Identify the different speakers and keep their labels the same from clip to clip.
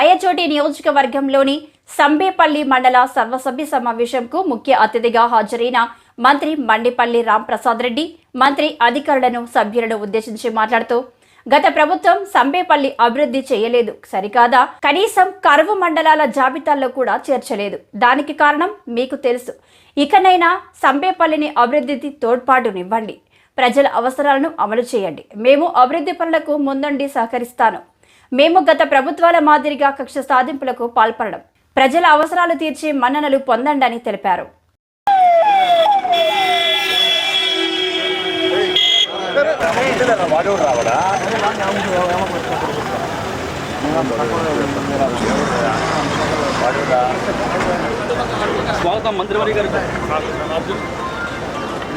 Speaker 1: రాయచోటి నియోజకవర్గంలోని సంబేపల్లి మండల సర్వసభ్య సమావేశంకు ముఖ్య అతిథిగా హాజరైన మంత్రి మండిపల్లి రాంప్రసాద్ రెడ్డి మంత్రి అధికారులను సభ్యులను ఉద్దేశించి మాట్లాడుతూ గత ప్రభుత్వం సంబేపల్లి అభివృద్ధి చేయలేదు సరికాదా? కనీసం కరువు మండలాల జాబితాల్లో కూడా చేర్చలేదు. దానికి కారణం మీకు తెలుసు. ఇకనైనా సంబేపల్లిని అభివృద్ధికి తోడ్పాటునివ్వండి. ప్రజల అవసరాలను అమలు చేయండి. మేము అభివృద్ధి పనులకు ముందుండి సహకరిస్తాను. మేము గత ప్రభుత్వాల మాదిరిగా కక్ష సాధింపులకు పాల్పడడం. ప్రజల అవసరాలు తీర్చి మన్ననలు పొందండి అని తెలిపారు.
Speaker 2: స్వాగతం మంత్రివర్య
Speaker 3: గారు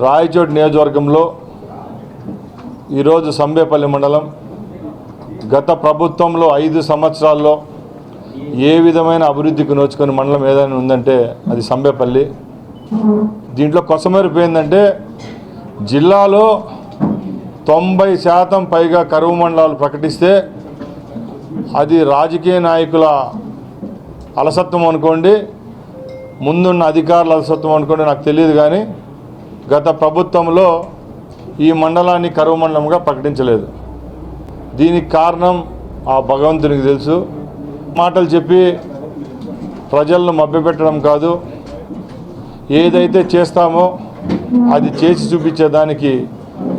Speaker 4: రాయచోటి నియోజకవర్గంలో ఈరోజు సంబేపల్లి మండలం గత ప్రభుత్వంలో ఐదు సంవత్సరాల్లో ఏ విధమైన అభివృద్ధికి నోచుకుని మండలం ఏదైనా ఉందంటే అది సంబేపల్లి. దీంట్లో కొసమెరుపు ఏంటంటే జిల్లాలో తొంభై శాతం పైగా కరువు మండలాలు ప్రకటిస్తే అది రాజకీయ నాయకుల అలసత్వం అనుకోండి ముందున్న అధికారుల అలసత్వం అనుకోండి నాకు తెలియదు కానీ గత ప్రభుత్వంలో ఈ మండలాన్ని కరువు మండలంగా ప్రకటించలేదు. దీనికి కారణం ఆ భగవంతునికి తెలుసు. మాటలు చెప్పి ప్రజలను మభ్యపెట్టడం కాదు. ఏదైతే చేస్తామో అది చేసి చూపించేదానికి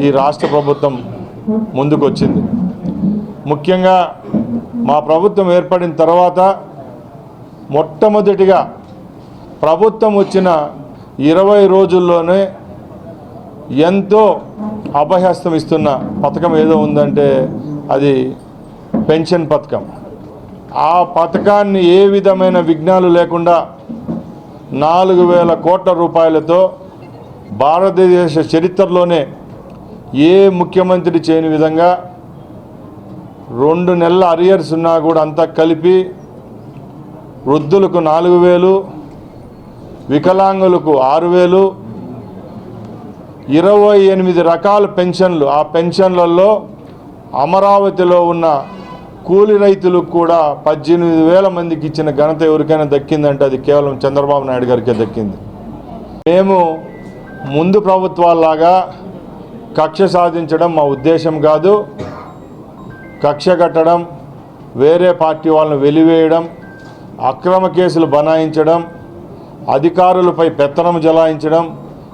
Speaker 4: ఈ రాష్ట్ర ప్రభుత్వం ముందుకొచ్చింది. ముఖ్యంగా మా ప్రభుత్వం ఏర్పడిన తర్వాత మొట్టమొదటిగా ప్రభుత్వం వచ్చిన ఇరవై రోజుల్లోనే ఎంతో అభయహస్తం ఇస్తున్న పథకం ఏదో ఉందంటే అది పెన్షన్ పథకం. ఆ పథకాన్ని ఏ విధమైన విఘ్నాలు లేకుండా నాలుగు వేల కోట్ల రూపాయలతో భారతదేశ చరిత్రలోనే ఏ ముఖ్యమంత్రి చేయని విధంగా రెండు నెలల అరియర్స్ ఉన్నా కూడా అంతా కలిపి వృద్ధులకు నాలుగు వేలు వికలాంగులకు ఆరు వేలు ఇరవై ఎనిమిది రకాల పెన్షన్లు. ఆ పెన్షన్లలో అమరావతిలో ఉన్న కూలి రైతులకు కూడా పద్దెనిమిది వేల మందికి ఇచ్చిన ఘనత ఎవరికైనా దక్కిందంటే అది కేవలం చంద్రబాబు నాయుడు గారికే దక్కింది. మేము ముందు ప్రభుత్వాల్లాగా కక్ష సాధించడం మా ఉద్దేశం కాదు. కక్ష కట్టడం వేరే పార్టీ వాళ్ళని వెలివేయడం అక్రమ కేసులు బనాయించడం అధికారులపై పెత్తనం జలాయించడం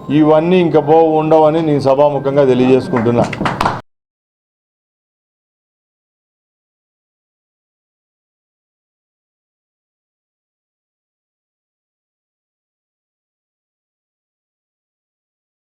Speaker 4: ఇవన్నీ ఇంక పో ఉండవని నేను సభాముఖంగా తెలియజేసుకుంటున్నా.